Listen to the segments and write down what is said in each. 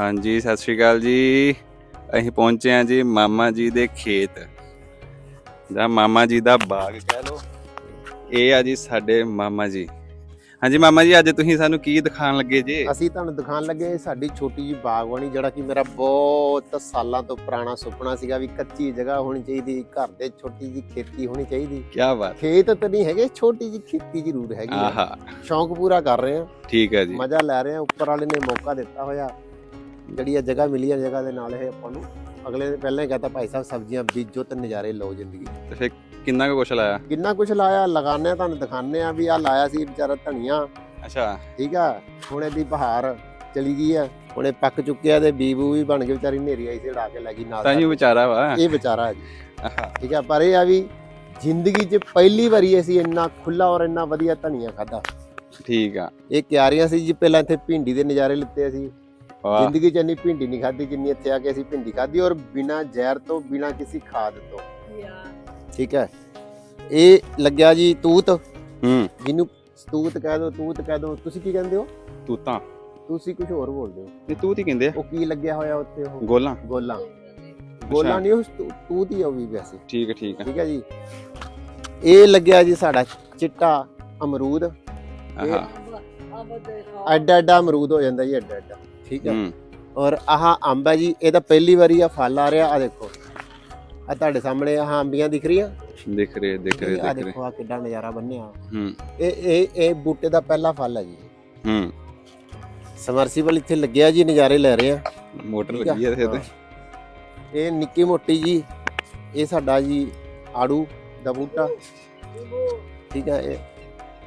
ਹਾਂਜੀ ਸਤਿ ਸ਼੍ਰੀ ਅਕਾਲ ਜੀ। ਅਸੀਂ ਪਹੁੰਚੇ ਹਾਂ ਜੀ ਮਾਮਾ ਜੀ ਦੇ ਖੇਤ। ਜਾਂ ਮਾਮਾ ਜੀ ਦਾ ਬਾਗ ਕਹਿ ਲਓ। ਇਹ ਆ ਜੀ ਸਾਡੇ ਮਾਮਾ ਜੀ। ਹਾਂਜੀ ਮਾਮਾ ਜੀ ਅੱਜ ਤੁਸੀਂ ਸਾਨੂੰ ਕੀ ਦਿਖਾਉਣ ਲੱਗੇ ਜੀ? ਅਸੀਂ ਤੁਹਾਨੂੰ ਦਿਖਾਉਣ ਲੱਗੇ ਸਾਡੀ ਛੋਟੀ ਜੀ ਬਾਗਬਾਨੀ ਜਿਹੜਾ ਕਿ ਮੇਰਾ ਬਹੁਤ ਸਾਲਾਂ ਤੋਂ ਪੁਰਾਣਾ ਸੁਪਨਾ ਸੀਗਾ ਵੀ ਕੱਚੀ ਜਗ੍ਹਾ ਹੋਣੀ ਚਾਹੀਦੀ ਘਰ ਦੇ ਛੋਟੀ ਜੀ ਖੇਤੀ ਹੋਣੀ ਚਾਹੀਦੀ। ਕੀ ਬਾਤ। ਖੇਤ ਤਾਂ ਨਹੀਂ ਹੈਗੇ ਛੋਟੀ ਜੀ ਖੇਤੀ ਜ਼ਰੂਰ ਹੈਗੀ ਆ। ਆਹਾ। ਸ਼ੌਂਕ ਪੂਰਾ ਕਰ ਰਹੇ ਆ। ਠੀਕ ਹੈ ਜੀ। ਮਜ਼ਾ ਲੈ ਰਹੇ ਆ ਉੱਪਰ ਵਾਲੇ ਨੇ ਮੌਕਾ ਦਿੱਤਾ ਹੋਇਆ। ਜਿਹੜੀ ਇਹ ਜਗ੍ਹਾ ਮਿਲੀ ਹੈ ਜਗ੍ਹਾ ਦੇ ਨਾਲ ਇਹ ਆਪਾਂ ਨੂੰ ਅਗਲੇ ਨੇ ਪਹਿਲਾਂ ਹੀ ਕਹਤਾ ਭਾਈ ਸਾਹਿਬ ਸਬਜ਼ੀਆਂ ਬੀਜੋ ਤੇ ਨਜ਼ਾਰੇ ਲਓ ਜ਼ਿੰਦਗੀ ਤੇ ਫਿਰ ਕਿੰਨਾ ਕੁ ਕੁਛ ਲਾਇਆ? ਕਿੰਨਾ ਕੁਝ ਲਾਇਆ ਆ ਤੁਹਾਨੂੰ ਦਿਖਾਉਂਦੇ ਆ ਵੀ ਆ ਲਾਇਆ ਸੀ ਵਿਚਾਰਾ ਧਨੀਆ। ਅੱਛਾ। ਠੀਕ ਆ? ਹੁਣ ਇਹਦੀ ਬਹਾਰ ਚਲੀ ਗਈ ਆ। ਹੁਣ ਇਹ ਪੱਕ ਚੁੱਕਿਆ ਤੇ ਬੀਬੂ ਵੀ ਬਣ ਕੇ ਵਿਚਾਰੀ ਨੇਰੀ ਆਈ ਸੀ ਉਡਾ ਕੇ ਲੈ ਗਈ ਨਾਲ ਤਾਂ ਜੀ ਵਿਚਾਰਾ ਵਾ। ਇਹ ਵਿਚਾਰਾ ਹੈ ਜੀ। ਆਹਾ ਠੀਕ ਆ? ਪਰ ਇਹ ਆ ਵੀ ਜ਼ਿੰਦਗੀ 'ਚ ਪਹਿਲੀ ਵਾਰੀ ਅਸੀਂ ਇੰਨਾ ਖੁੱਲਾ ਔਰ ਇੰਨਾ ਵਧੀਆ ਧਨੀਆ ਖਾਦਾ ਠੀਕ ਆ। ਇਹ ਕਿਆਰੀਆਂ ਸੀ ਜੀ ਪਹਿਲਾਂ ਇੱਥੇ ਭਿੰਡੀ ਦੇ ਨਜ਼ਾਰੇ ਲਿੱਤੇ ਅਸੀਂ। ਵਾਹ ਜ਼ਿੰਦਗੀ 'ਚ ਇੰਨੀ ਭਿੰਡੀ ਨਹੀਂ ਖਾਦੀ ਜਿੰਨੀ ਇੱਥੇ ਆ ਕੇ ਅਸੀਂ ਭਿੰਡੀ ਖਾਦੀ ਔਰ ਬਿਨਾ ਜ਼ਹਿਰ ਤੋਂ ਬਿਨਾ ਕਿਸੇ ਖਾਦ ਤੋਂ। ਠੀਕ ਹੈ। ਇਹ ਲੱਗਿਆ ਜੀ ਤੂਤ। ਹੂੰ। ਜਿਹਨੂੰ ਤੂਤ ਕਹਿ ਦੋ ਤੂਤ ਕਹਿ ਦੋ। ਤੁਸੀਂ ਕੀ ਕਹਿੰਦੇ ਹੋ? ਤੂੰ ਤਾਂ ਤੁਸੀਂ ਕੁਝ ਹੋਰ ਬੋਲਦੇ ਹੋ। ਇਹ ਤੂੰ ਤੀ ਕਹਿੰਦੇ ਆ। ਉਹ ਕੀ ਲੱਗਿਆ ਹੋਇਆ ਉੱਥੇ ਉਹ? ਗੋਲਾਂ। ਗੋਲਾਂ। ਗੋਲਾਂ ਨਹੀਂ ਤੂ- ਤੂਤ ਹੀ ਆ ਵੀ ਵੈਸੇ। ਠੀਕ ਹੈ ਠੀਕ ਹੈ। ਠੀਕ ਹੈ ਜੀ। ਇਹ ਲੱਗਿਆ ਜੀ ਸਾਡਾ ਚਿੱਟਾ ਅਮਰੂਦ। ਆਹਾ। ਐਡਾ ਐਡਾ ਅਮਰੂਦ ਹੋ ਜਾਂਦਾ ਜੀ ਐਡਾ ਐਡਾ ਠੀਕ ਹੈ। ਔਰ ਆਹ ਅੰਬ ਹੈ ਜੀ ਇਹ ਤਾਂ ਪਹਿਲੀ ਵਾਰੀ ਆ ਫਲ ਆ ਰਿਹਾ ਆ ਦੇਖੋ। ਆ ਤੁਹਾਡੇ ਸਾਹਮਣੇ ਆਹ ਅੰਬੀਆਂ ਦਿਖ ਰਹੀਆਂ? ਦਿਖ ਰਹੇ ਦਿਖ ਰਹੇ ਆ ਦਿਖ ਆ ਕਿੱਡਾ ਨਜ਼ਾਰਾ ਬੰਨਿਆ ਹੂੰ। ਇਹ ਇਹ ਇਹ ਬੂਟੇ ਦਾ ਪਹਿਲਾ ਫਲ ਹੈ ਜੀ। ਹੂੰ। ਸਮਰਸੀਬਲ ਇੱਥੇ ਲੱਗਿਆ ਜੀ ਨਜ਼ਾਰੇ ਲੈ ਰਹੇ ਆ। ਮੋਟਰ ਆ? ਲੱਗੀ ਹੈ ਇੱਥੇ ਤੇ। ਇਹ ਨਿੱਕੀ ਮੋਟੀ ਜੀ ਇਹ ਸਾਡਾ ਜੀ ਆੜੂ ਦਾ ਬੂਟਾ। ਠੀਕ ਹੈ ਇਹ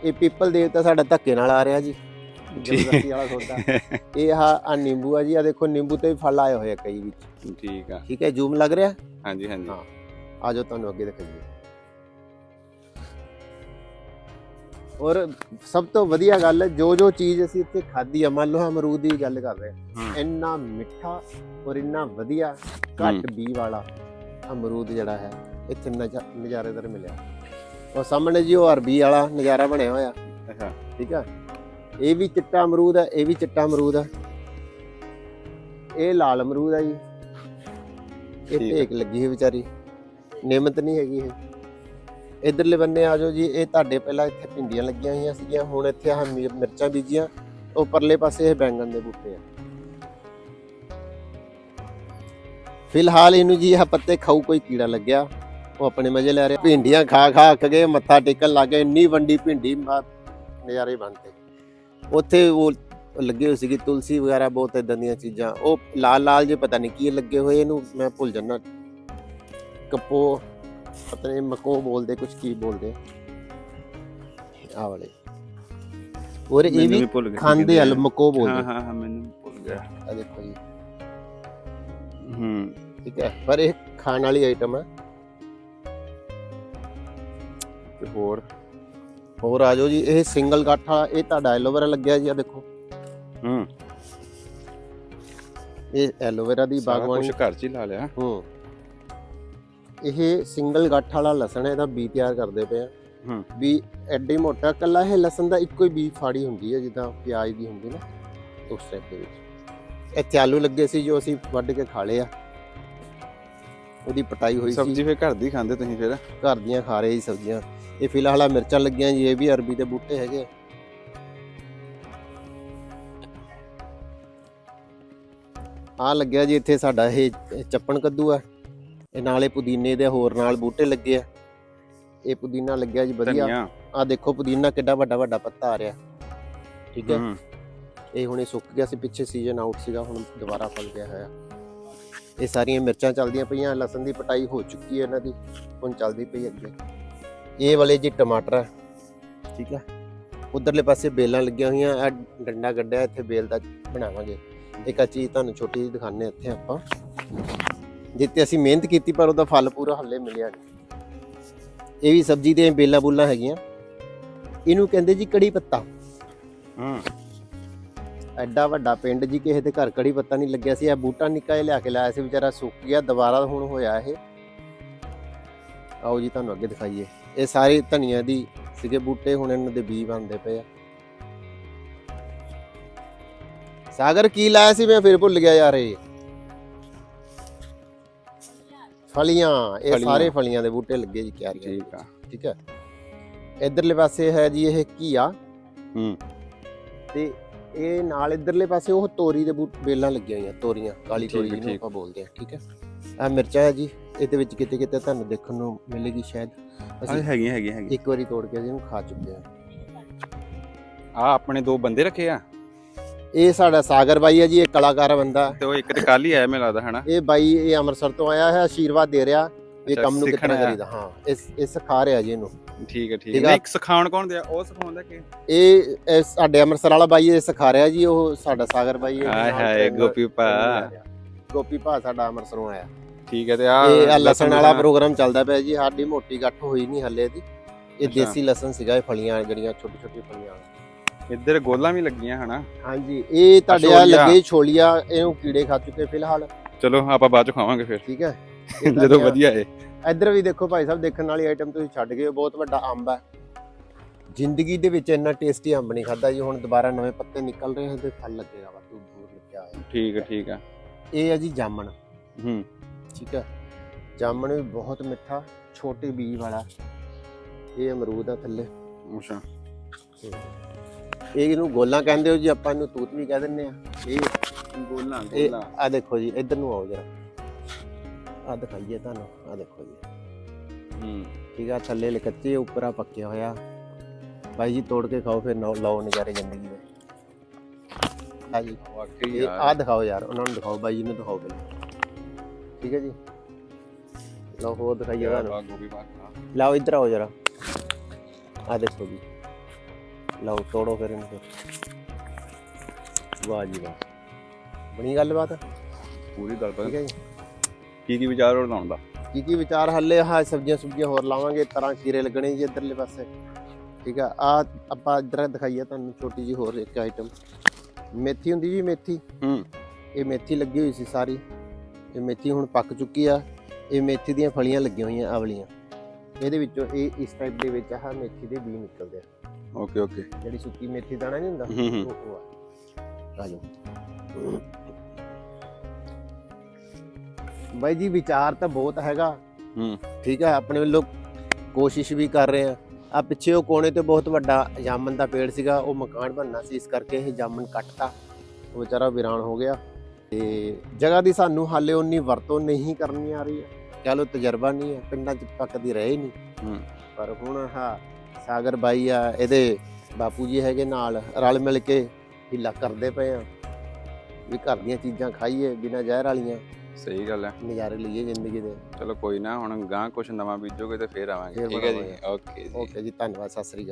ਇਹ ਪੀਪਲ ਦੇਵਤਾ ਸਾਡਾ ਧੱਕੇ ਨਾਲ ਆ ਰਿਹਾ ਜੀ। ਜ਼ਬਰਦਸਤੀ ਵਾਲਾ ਸੌਦਾ। ਇਹ ਆ ਆ ਨਿੰਬੂ ਆ ਜੀ ਆ ਦੇਖੋ ਨਿੰਬੂ ਤੇ ਵੀ ਫਲ ਆਏ ਹੋਏ ਆ ਕਈ ਵਿੱਚ। ਠੀਕ ਆ। ਠੀਕ ਹੈ ਜ਼ੂਮ ਲੱਗ ਰਿਹਾ? ਹਾਂਜੀ ਹਾਂਜੀ। ਹਾਂ। ਆ ਜਾਓ ਤੁਹਾਨੂੰ ਅੱਗੇ ਦਿਖਾਈਏ। ਔਰ ਸਭ ਤੋਂ ਵਧੀਆ ਗੱਲ ਜੋ ਜੋ ਚੀਜ਼ ਅਸੀਂ ਇੱਥੇ ਖਾਧੀ ਆ ਮੰਨ ਲਓ ਅਮਰੂਦ ਦੀ ਗੱਲ ਕਰ ਰਹੇ ਹਾਂ। ਇੰਨਾ ਮਿੱਠਾ ਔਰ ਇੰਨਾ ਵਧੀਆ ਘੱਟ ਬੀ ਵਾਲਾ ਅਮਰੂਦ ਜਿਹੜਾ ਹੈ ਇੱਥੇ ਨਜ਼ਾ- ਨਜ਼ਾਰੇਦਾਰ ਮਿਲਿਆ। ਉਹ ਸਾਹਮਣੇ ਜੀ ਉਹ ਅਰਬੀ ਵਾਲਾ ਨਜ਼ਾਰਾ ਬਣਿਆ ਹੋਇਆ। ਅੱਛਾ। ਠੀਕ ਆ? ਇਹ ਵੀ ਚਿੱਟਾ ਅਮਰੂਦ ਹੈ ਇਹ ਵੀ ਚਿੱਟਾ ਅਮਰੂਦ ਹੈ ਇਹ ਲਾਲ ਅਮਰੂਦ ਹੈ ਜੀ। ਇਹ। ਭੇਕ ਲੱਗੀ ਹੈ ਵਿਚਾਰੀ। ਨਿਯਮਤ ਨਹੀਂ ਹੈਗੀ ਇਹ। ਇਧਰਲੇ ਬੰਨੇ ਆ ਜਾਓ ਜੀ ਇਹ ਤੁਹਾਡੇ ਪਹਿਲਾਂ ਇੱਥੇ ਭਿੰਡੀਆਂ ਲੱਗੀਆਂ ਹੋਈਆਂ ਸੀਗੀਆਂ ਹੁਣ ਇੱਥੇ ਮਿਰ- ਮਿਰਚਾਂ ਬੀਜੀਆਂ। ਉਹ ਪਰਲੇ ਪਾਸੇ ਇਹ ਬੈਂਗਣ ਦੇ ਬੂਟੇ ਆ। ਫਿਲਹਾਲ ਇਹਨੂੰ ਜੀ ਆਹ ਪੱਤੇ ਖਾਊ ਕੋਈ ਕੀੜਾ ਲੱਗਿਆ। ਉਹ ਆਪਣੇ ਮਜ਼ੇ ਲੈ ਰਿਹਾ ਭਿੰਡੀਆਂ ਖਾ ਖਾ ਅੱਕ ਗਏ ਮੱਥਾ ਟੇਕਣ ਲੱਗ ਗਏ ਇੰਨੀ ਵੰਡੀ ਭਿੰਡੀ ਨਜ਼ਾਰੇ ਬਣਦੇ ਉੱਥੇ ਉਹ ਲੱਗੇ ਹੋਏ ਸੀਗੇ ਤੁਲਸੀ ਵਗੈਰਾ ਬਹੁਤ ਇਦਾਂ ਦੀਆਂ ਚੀਜ਼ਾਂ। ਉਹ ਲਾਲ ਲਾਲ ਜੇ ਪਤਾ ਨਹੀਂ ਕੀ ਲੱਗੇ ਹੋਏ ਇਹਨੂੰ ਮੈਂ ਭੁੱਲ ਜਾਣਾ ਕਪੋ ਪਤਾ ਨਹੀਂ ਮਕੋ ਬੋਲਦੇ ਕੁਝ ਕੀ ਬੋਲਦੇ। ਆ ਵਾਲੇ। ਔਰ ਇਹ ਵੀ ਖਾਂਦੇ ਹਲ ਮਕੋ ਹਾਂ ਬੋਲਦੇ। ਹਾਂ ਹਾਂ ਮੈਨੂੰ ਭੁੱਲ ਗਿਆ। ਆ ਦੇਖੋ ਜੀ। ਹੂੰ। ਠੀਕ ਹੈ ਪਰ ਇਹ ਖਾਣ ਵਾਲੀ ਆਈਟਮ ਹੈ ਹੋਰ। ਹੋਰ ਆ ਜਾਓ ਜੀ ਇਹ ਸਿੰਗਲ ਗਾਠਾ ਇਹ ਤੁਹਾਡਾ ਐਲੋਵੇਰਾ ਲੱਗਿਆ ਜੀ ਆ ਦੇਖੋ। ਹੂੰ। ਇਹ ਐਲੋਵੇਰਾ ਦੀ ਬਾਗਵਾਨੀ ਕੁਝ ਘਰ ਚ ਹੀ ਲਾ ਲਿਆ। ਹੂੰ। ਇਹ ਸਿੰਗਲ ਗੱਠ ਵਾਲਾ ਲਸਣ ਹੈ ਇਹਦਾ ਬੀ ਤਿਆਰ ਕਰਦੇ ਪਏ ਆ। ਹੂੰ। ਵੀ ਐਡੀ ਮੋਟਾ ਕੱਲਾ ਇਹ ਲਸਣ ਦਾ ਇੱਕੋ ਹੀ ਬੀ ਫਾੜੀ ਹੁੰਦੀ ਹੈ ਜਿੱਦਾਂ ਪਿਆਜ਼ ਦੀ ਹੁੰਦੀ ਨਾ ਉਸ ਟਾਈਪ ਦੇ ਵਿੱਚ। ਇੱਥੇ ਆਲੂ ਲੱਗੇ ਸੀ ਜੋ ਅਸੀਂ ਵੱਢ ਕੇ ਖਾ ਲਏ ਆ। ਉਹਦੀ ਪਟਾਈ ਹੋਈ ਸੀ। ਸਬਜ਼ੀ ਫੇਰ ਘਰ ਦੀ ਖਾਂਦੇ ਤੁਸੀਂ ਫਿਰ? ਘਰ ਦੀਆਂ ਖਾ ਰਹੇ ਜੀ ਸਬਜ਼ੀਆਂ। ਇਹ ਫਿਲਹਾਲ ਆ ਮਿਰਚਾਂ ਲੱਗੀਆਂ ਜੀ ਇਹ ਵੀ ਅਰਬੀ ਦੇ ਬੂਟੇ ਹੈਗੇ ਆ। ਲੱਗਿਆ ਜੀ ਇੱਥੇ ਸਾਡਾ ਇਹ ਚੱਪਣ ਕੱਦੂ ਆ। ਇਹ ਨਾਲੇ ਪੁਦੀਨੇ ਦੇ ਹੋਰ ਨਾਲ ਬੂਟੇ ਲੱਗੇ ਆ। ਇਹ ਪੁਦੀਨਾ ਲੱਗਿਆ ਜੀ ਵਧੀਆ। ਆ ਦੇਖੋ ਪੁਦੀਨਾ ਕਿੱਡਾ ਵੱਡਾ ਵੱਡਾ ਪੱਤਾ ਆ ਰਿਹਾ। ਠੀਕ ਹੈ। ਹੂੰ। ਇਹ ਹੁਣੇ ਸੁੱਕ ਗਿਆ ਸੀ ਪਿੱਛੇ ਸੀਜ਼ਨ ਆਊਟ ਸੀਗਾ ਹੁਣ ਦੁਬਾਰਾ ਫਲ ਗਿਆ ਹੋਇਆ। ਇਹ ਸਾਰੀਆਂ ਮਿਰਚਾਂ ਚੱਲਦੀਆਂ ਪਈਆਂ ਲਸਣ ਦੀ ਪਟਾਈ ਹੋ ਚੁੱਕੀ ਹੈ ਇਹਨਾਂ ਦੀ। ਹੁਣ ਚੱਲਦੀ ਪਈ ਅੱਗੇ। ਇਹ ਵਾਲੇ ਜੀ ਟਮਾਟਰ ਹੈ ਠੀਕ ਹੈ ਉਧਰਲੇ ਪਾਸੇ ਬੇਲਾਂ ਲੱਗੀਆਂ ਹੋਈਆਂ ਆ ਡੰਡਾ ਗੱਡਿਆ ਇੱਥੇ ਬੇਲ ਦਾ ਬਣਾਵਾਂਗੇ। ਇੱਕ ਆ ਚੀਜ਼ ਤੁਹਾਨੂੰ ਛੋਟੀ ਜਿਹੀ ਦਿਖਾਣੇ ਇੱਥੇ ਆਪਾਂ। ਜਿੱਤੇ ਅਸੀਂ ਮਿਹਨਤ ਕੀਤੀ ਪਰ ਉਹਦਾ ਫਲ ਪੂਰਾ ਹੱਲੇ ਮਿਲਿਆ ਨਹੀਂ। ਇਹ ਵੀ ਸਬਜ਼ੀ ਦੀਆਂ ਬੇਲਾਂ ਬੁੱਲਾਂ ਹੈਗੀਆਂ। ਇਹਨੂੰ ਕਹਿੰਦੇ ਜੀ ਕੜੀ ਪੱਤਾ। ਹੂੰ। ਐਡਾ ਵੱਡਾ ਪਿੰਡ ਜੀ ਕਿਸੇ ਦੇ ਘਰ ਕੜੀ ਪੱਤਾ ਨਹੀਂ ਲੱਗਿਆ ਸੀ। ਇਹ ਬੂਟਾ ਨਿੱਕਾ ਜਿਹਾ ਲਿਆ ਕੇ ਲਾਇਆ ਸੀ ਵਿਚਾਰਾ ਸੁੱਕ ਗਿਆ ਦੁਬਾਰਾ ਹੁਣ ਹੋਇਆ ਇਹ। ਆਓ ਜੀ ਤੁਹਾਨੂੰ ਅੱਗੇ ਦਿਖਾਈਏ। ਇਹ ਸਾਰੇ ਧਨੀਆ ਦੀ ਸੀਗੇ ਬੂਟੇ ਹੁਣ ਇਹਨਾਂ ਦੇ ਬੀ ਬਣਦੇ ਪਏ ਆ। ਸਾਗਰ ਕੀ ਲਾਇਆ ਸੀ ਮੈਂ ਫਿਰ ਭੁੱਲ ਗਿਆ ਯਾਰ ਇਹ। ਫਲੀਆਂ ਇਹ। ਸਾਰੇ ਫਲੀਆਂ ਦੇ ਬੂਟੇ ਲੱਗੇ ਜੀ ਕਿਆਰੀਆਂ ਠੀਕ ਆ। ਠੀਕ ਹੈ ਇਧਰਲੇ ਪਾਸੇ ਹੈ ਜੀ ਇਹ ਘੀਆ। ਹੂੰ। ਤੇ ਇਹ ਨਾਲ ਇਧਰਲੇ ਪਾਸੇ ਉਹ ਤੋਰੀ ਦੇ ਬੂਟ ਬੇਲਾਂ ਲੱਗੀਆਂ ਹੋਈਆਂ ਤੋਰੀਆਂ ਕਾਲੀ ਤੋਰੀ ਜਿਹਨੂੰ। ਆਪਾਂ ਬੋਲਦੇ ਆ ਠੀਕ ਹੈ ਆ ਮਿਰਚਾਂ ਹੈ ਜੀ। ਇਹਦੇ ਵਿੱਚ ਕਿਤੇ ਕਿਤੇ ਤੁਹਾਨੂੰ ਦੇਖਣ ਨੂੰ ਮਿਲੇਗੀ ਸ਼ਾਇਦ। ਅਸੀਂ ਹੈਗੀ ਹੈਗੀ ਹੈਗੀ ਇੱਕ ਵਾਰੀ ਤੋੜ ਕੇ ਇਹਨੂੰ ਖਾ ਚੁੱਕੇ ਆ ਆ ਆਪਣੇ ਦੋ ਬੰਦੇ ਰੱਖੇ ਆ। ਇਹ ਸਾਡਾ ਸਾਗਰ ਬਾਈ ਹੈ ਜੀ ਇਹ ਕਲਾਕਾਰ ਬੰਦਾ। ਤੇ ਉਹ ਇੱਕ ਤੇ ਕੱਲ ਹੀ ਆਇਆ ਮੈਨੂੰ ਲੱਗਦਾ ਹਨਾ? ਇਹ ਬਾਈ ਇਹ ਅੰਮ੍ਰਿਤਸਰ ਤੋਂ ਆਇਆ ਹੈ ਆਸ਼ੀਰਵਾਦ ਦੇ ਰਿਹਾ। ਇਹ ਕੰਮ ਨੂੰ ਆਇਆ। ਕਰੀਦਾ। ਹਾਂ ਇਸ ਇਹ ਸਿਖਾ ਰਿਹਾ ਜੀ ਇਹਨੂੰ। ਠੀਕ ਹੈ ਠੀਕ ਹੈ। ਇੱਕ ਸਿਖਾਉਣ ਕੌਣ ਦਿਆ? ਉਹ ਸਿਖਾਉਂਦਾ ਕਿ? ਇਹ ਇਹ ਸਾਡੇ ਅੰਮ੍ਰਿਤਸਰ ਵਾਲਾ ਬਾਈ ਇਹ ਸਿਖਾ ਰਿਹਾ ਜੀ ਉਹ ਸਾਡਾ ਸਾਗਰ ਬਾਈ ਇਹਦੇ ਹਾਏ ਹਾਏ ਗੋਪੀ ਭਾ। ਗੋਪੀ ਭਾ ਸਾਡਾ ਅੰਮ੍ਰਿਤਸਰੋਂ ਆਇਆ। ਠੀਕ ਹੈ ਤੇ ਆ ਇਹ ਲਸਣ ਵਾਲਾ ਪ੍ਰੋਗਰਾਮ ਚੱਲਦਾ ਪਿਆ ਜੀ ਸਾਡੀ ਮੋਟੀ ਗੱਠ ਹੋਈ ਨਹੀਂ ਹੱਲੇ ਦੀ ਇਹ ਅੱਛਾ। ਦੇਸੀ ਲਸਣ ਸੀਗਾ ਇਹ ਫਲੀਆਂ ਜਿਹੜੀਆਂ ਛੋਟੀ ਛੋਟੀ ਫਲੀਆਂ। ਇੱਧਰ ਗੋਲਾਂ ਵੀ ਲੱਗੀਆਂ ਹਨਾ? ਹਾਂਜੀ ਇਹ ਤੁਹਾਡੇ ਆ ਛੋਲੀਆਂ। ਲੱਗੇ ਛੋਲੀਆਂ ਇਹਨੂੰ ਕੀੜੇ ਖਾ ਚੁੱਕੇ ਫਿਲਹਾਲ। ਚਲੋ ਆਪਾਂ ਬਾਅਦ ਚ ਖਾਵਾਂਗੇ ਫਿਰ। ਠੀਕ ਹੈ। ਜਦੋਂ ਵਧੀਆ ਏ। ਇੱਧਰ ਵੀ ਦੇਖੋ ਭਾਈ ਸਾਹਿਬ ਦੇਖਣ ਵਾਲੀ ਆਈਟਮ ਤੁਸੀਂ ਛੱਡ ਗਏ ਹੋ, ਬਹੁਤ ਵੱਡਾ ਅੰਬ ਹੈ। ਜ਼ਿੰਦਗੀ ਦੇ ਵਿੱਚ ਇੰਨਾ ਟੇਸਟੀ ਅੰਬ ਨਹੀਂ ਖਾਦਾ ਜੀ ਹੁਣ ਦੁਬਾਰਾ ਨਵੇਂ ਪੱਤੇ ਨਿਕਲ ਰਹੇ ਹਨ ਤੇ ਫਲ ਲੱਗੇਗਾ ਵਾ ਦੂਰ ਦੂਰ ਲੱਗਿਆ ਹੋਇਆ। ਠੀਕ ਹੈ ਠੀਕ ਹੈ। ਇਹ ਹੈ ਜੀ ਜਾਮਣ। ਹੂੰ। ਠੀਕ ਹੈ। ਜਾਮਣ ਵੀ ਬਹੁਤ ਮਿੱਠਾ ਛੋਟੇ ਬੀਜ ਵਾਲਾ। ਇਹ ਅਮਰੂਦ ਆ ਥੱਲੇ। ਅੱਛਾ। ਇਹ ਇਹਨੂੰ ਗੋਲਾਂ ਕਹਿੰਦੇ ਹੋ ਜੀ ਆਪਾਂ ਇਹਨੂੰ ਤੂਤ ਵੀ ਕਹਿ ਦਿੰਨੇ ਆ। ਇਹ ਗੋਲਾਂ ਇਹ ਆ ਦੇਖੋ ਜੀ ਇੱਧਰ ਨੂੰ ਆਓ ਜਰਾ। ਆ ਦਿਖਾਈਏ ਤੁਹਾਨੂੰ ਆ ਦੇਖੋ ਜੀ। ਹੂੰ। ਠੀਕ ਆ ਥੱਲੇ ਲ ਕੱਚੇ ਉੱਪਰ ਆ ਪੱਕਿਆ ਹੋਇਆ। ਬਾਈ ਜੀ ਤੋੜ ਕੇ ਖਾਓ ਫਿਰ ਲਓ ਨਜ਼ਾਰੇ ਜ਼ਿੰਦਗੀ ਦੇ। ਆ ਜੀ। ਵਾਕਈ ਆ ਦਿਖਾਓ ਯਾਰ ਉਹਨਾਂ ਨੂੰ ਦਿਖਾਓ ਬਾਈ ਜੀ ਨੂੰ ਦਿਖਾਓ ਪਹਿਲਾਂ। ਠੀਕ ਹੈ ਜੀ। ਲਓ ਹੋਰ ਦਿਖਾਈਏ ਤੁਹਾਨੂੰ। ਗੋਭੀ ਬਾਗ ਖਾ। ਲਾਓ ਇੱਧਰ ਆਓ ਜਰਾ। ਆ ਦੇਖੋ ਜੀ। ਲਓ ਤੋੜੋ ਫਿਰ ਇਹਨੂੰ ਫਿਰ। ਵਾਹ ਜੀ ਵਾਹ। ਬਣੀ ਗੱਲਬਾਤ? ਪੂਰੀ ਗੱਲ ਠੀਕ ਹੈ ਜੀ। ਕੀ ਕੀ ਵਿਚਾਰ ਹੋਰ ਲਾਉਣ ਦਾ? ਕੀ ਕੀ ਵਿਚਾਰ ਹੱਲੇ? ਆਹ ਸਬਜ਼ੀਆਂ ਸੁਬਜ਼ੀਆਂ ਹੋਰ ਲਾਵਾਂਗੇ। ਤਰ੍ਹਾਂ ਕੀਰੇ ਲੱਗਣੇ ਜੀ ਇੱਧਰਲੇ ਪਾਸੇ। ਠੀਕ ਆ ਆ ਆਪਾਂ ਇੱਧਰ ਦਿਖਾਈਏ ਤੁਹਾਨੂੰ ਛੋਟੀ ਜੀ ਹੋਰ ਇੱਕ ਆਈਟਮ ਮੇਥੀ ਹੁੰਦੀ ਜੀ ਮੇਥੀ। ਹੂੰ। ਇਹ ਮੇਥੀ ਲੱਗੀ ਹੋਈ ਸੀ ਸਾਰੀ। ਇਹ ਮੇਥੀ ਹੁਣ ਪੱਕ ਚੁੱਕੀ ਆ। ਇਹ ਮੇਥੀ ਦੀਆਂ ਫਲੀਆਂ ਲੱਗੀਆਂ ਹੋਈਆਂ ਆਵਲੀਆਂ। ਇਹਦੇ ਵਿੱਚੋਂ ਇਹ ਇਸ ਟਾਈਪ ਦੇ ਵਿੱਚ ਆਹ ਮੇਥੀ ਦੇ ਬੀ ਨਿਕਲਦੇ ਆ। Okay okay. ਜਿਹੜੀ ਸੁੱਕੀ ਮੇਥੀ ਦਾਣਾ ਨਹੀਂ ਹੁੰਦਾ ਉਹ ਆ। ਆ ਜਾਓ ਬਾਈ ਜੀ ਵਿਚਾਰ ਤਾਂ ਬਹੁਤ ਹੈਗਾ। ਹੂੰ। ਠੀਕ ਹੈ ਆਪਣੇ ਵੱਲੋਂ ਕੋਸ਼ਿਸ਼ ਵੀ ਕਰ ਰਹੇ ਆ। ਆ ਪਿੱਛੇ ਉਹ ਕੋਨੇ ਤੇ ਬਹੁਤ ਵੱਡਾ ਜਾਮਨ ਦਾ ਪੇੜ ਸੀਗਾ ਉਹ ਮਕਾਨ ਬਣਨਾ ਸੀ ਇਸ ਕਰਕੇ ਇਹ ਜਾਮਨ ਕੱਟਤਾ। ਉਹ ਵਿਚਾਰਾ ਵੀਰਾਨ ਹੋ ਗਿਆ। ਤੇ ਜਗ੍ਹਾ ਦੀ ਸਾਨੂੰ ਹਾਲੇ ਉਨੀ ਵਰਤੋਂ ਨਹੀਂ ਕਰਨੀ ਆ ਰਹੀ। ਕਹ ਲੋ ਤਜਰਬਾ ਨਹੀਂ ਹੈ ਪਿੰਡਾਂ 'ਚ ਪੱਕਦੀ ਰਹੇ ਨਹੀਂ। ਪਰ ਹੁਣ ਹਾਂ ਸਾਗਰ ਬਾਈ ਆ ਇਹਦੇ ਬਾਪੂ ਜੀ ਹੈਗੇ ਨਾਲ ਰਲ ਮਿਲ ਕੇ ਹੀਲਾ ਕਰਦੇ ਪਏ ਆ। ਵੀ ਘਰ ਦੀਆਂ ਚੀਜ਼ਾਂ ਖਾਈਏ ਬਿਨਾਂ ਜ਼ਹਿਰ ਵਾਲੀਆਂ। ਸਹੀ ਗੱਲ ਹੈ। ਨਜ਼ਾਰੇ ਲਈਏ ਜ਼ਿੰਦਗੀ ਦੇ। ਚਲੋ ਕੋਈ ਨਾ ਹੁਣ ਗਾਂ ਕੁਛ ਨਵਾਂ ਬੀਜੋਗੇ ਤੇ ਫੇਰ ਆਵਾਂਗੇ। ਠੀਕ ਹੈ ਜੀ। ਓਕੇ ਜੀ। ਓਕੇ ਜੀ ਧੰਨਵਾਦ ਸਤਿ ਸ੍ਰੀ ਅਕਾਲ।